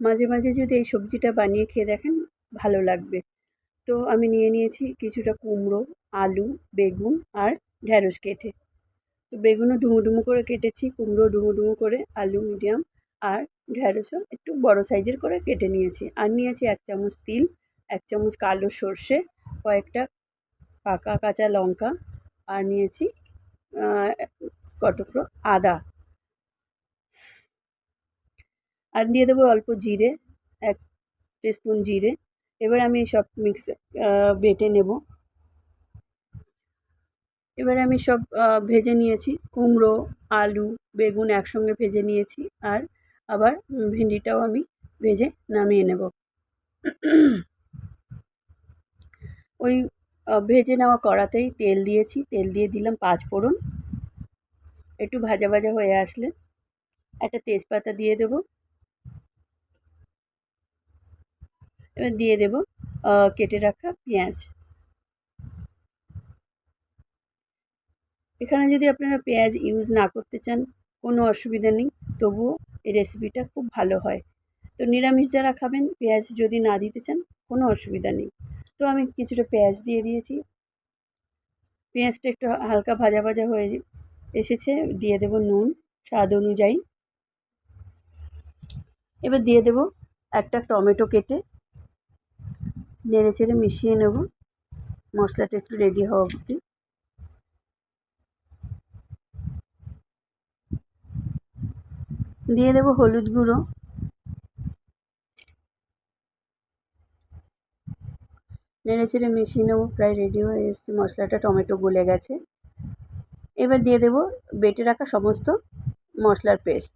মাঝে মাঝে যদি এই সবজিটা বানিয়ে খেয়ে দেখেন, ভালো লাগবে। তো আমি নিয়ে নিয়েছি কিছুটা কুমড়ো, আলু, বেগুন আর ঢ্যাঁড়স কেটে। তো বেগুনও ডুমো ডুমো করে কেটেছি, কুমড়ো ডুমো ডুমো করে আলু মিডিয়াম আর ঢ্যাঁড়সও একটু বড় সাইজের করে কেটে নিয়েছি। আর নিয়েছি এক চামচ তিল, এক চামচ কালো সর্ষে, কয়েকটা পাকা কাঁচা লঙ্কা আর নিয়েছি কটকরো আদা। আর দিয়ে দেবো অল্প জিরে, এক স্পুন জিরে। এবার আমি সব মিক্স বেটে নেব। এবার আমি সব ভেজে নিয়েছি। কুমড়ো, আলু, বেগুন একসঙ্গে ভেজে নিয়েছি। আর আবার ভেন্ডিটাও আমি ভেজে নামিয়ে নেব। ওই ভেজে নেওয়া কড়াতেই তেল দিয়েছি। তেল দিয়ে দিলাম পাঁচ ফোড়ন। একটু ভাজা ভাজা হয়ে আসলে একটা তেজপাতা দিয়ে দেব। এবার দিয়ে দেব কেটে রাখা পেঁয়াজ। এখানে যদি আপনারা পেঁয়াজ ইউজ না করতে চান, কোনো অসুবিধা নেই, তবুও এই রেসিপিটা খুব ভালো হয়। তো নিরামিষ যারা খাবেন, পেঁয়াজ যদি না দিতে চান, কোনো অসুবিধা নেই। তো আমি কিছুটা পেঁয়াজ দিয়ে দিয়েছি। পেঁয়াজটা একটু হালকা ভাজা ভাজা হয়ে এসেছে, দিয়ে দেব নুন, স্বাদ অনুযায়ী। এবার দিয়ে দেব একটা টমেটো কেটে নেড়ে চেড়ে মিশিয়ে নেব। মশলাটা একটু রেডি হওয়া অবধি। দিয়ে দেব হলুদ গুঁড়ো। নেড়ে চেড়ে মিশিয়ে নেব, প্রায় রেডি হয়ে এসছে। মশলাটা টমেটো গলে গেছে। এবার দিয়ে দেব বেটে রাখা সমস্ত মশলার পেস্ট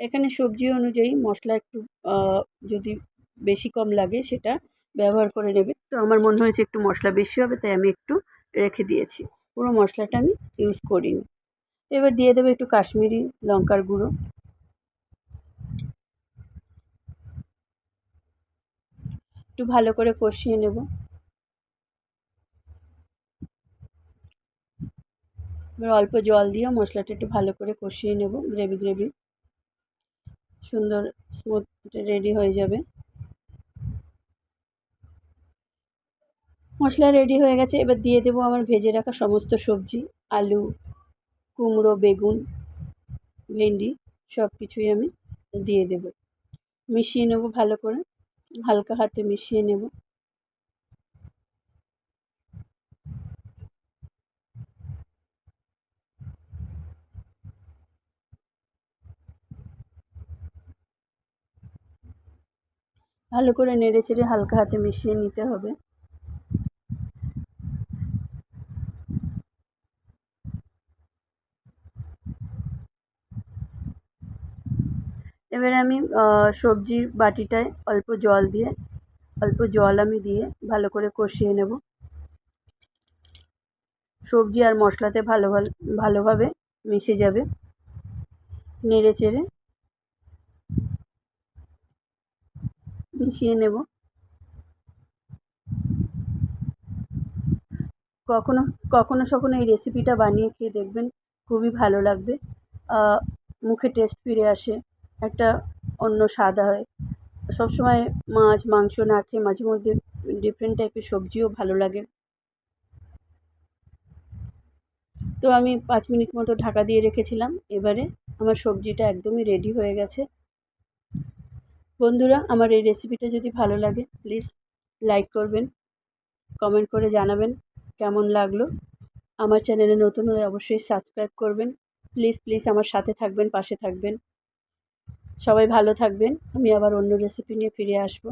এখানে সবজি অনুযায়ী মশলা একটু যদি বেশি কম লাগে সেটা ব্যবহার করে নেবে। তো আমার মনে হয়েছে একটু মশলা বেশি হবে, তাই আমি একটু রেখে দিয়েছি। পুরো মশলাটা আমি ইউজ করিনি। এবার দিয়ে দেবো একটু কাশ্মীরি লঙ্কার গুঁড়ো। একটু ভালো করে কষিয়ে নেব। এবার অল্প জল দিয়ে মশলাটা একটু ভালো করে কষিয়ে নেব গ্রেভি গ্রেভি সুন্দর স্মুথ রেডি হয়ে যাবে। মশলা রেডি হয়ে গেছে, এবার দিয়ে দেবো আমার ভেজে রাখা সমস্ত সবজি, আলু, কুমড়ো, বেগুন, ভেন্ডি সব কিছুই আমি দিয়ে দেব। মিশিয়ে নেব ভালো করে, হালকা হাতে মিশিয়ে নেব। ভালো করে নেড়ে চেড়ে হালকা হাতে মিশিয়ে নিতে হবে। এবারে আমি সবজির বাটিটায় অল্প জল দিয়ে, অল্প জল আমি দিয়ে ভালো করে কষিয়ে নেব। সবজি আর মশলাতে ভালো ভালো, ভালোভাবে মিশে যাবে। নেড়ে চেড়ে মিশিয়ে নেব। কখনো কখনো সখনো এই রেসিপিটা বানিয়ে খেয়ে দেখবেন খুবই ভালো লাগবে। মুখে টেস্ট ফিরে আসে, একটা অন্য স্বাদ হয়। সবসময় মাছ, মাংস না খেয়ে মাঝে মধ্যে ডিফারেন্ট টাইপের সবজিও ভালো লাগে। তো আমি পাঁচ মিনিট মতো ঢাকা দিয়ে রেখেছিলাম। এবারে আমার সবজিটা একদমই রেডি হয়ে গেছে। বন্ধুরা, আমার এই রেসিপিটা যদি ভালো লাগে প্লিজ লাইক করবেন কমেন্ট করে জানাবেন কেমন লাগল। আমার চ্যানেলে নতুন হলে অবশ্যই সাবস্ক্রাইব করবেন প্লিজ প্লিজ আমার সাথে থাকবেন, পাশে থাকবেন। সবাই ভালো থাকবেন, আমি আবার অন্য রেসিপি নিয়ে ফিরে আসব।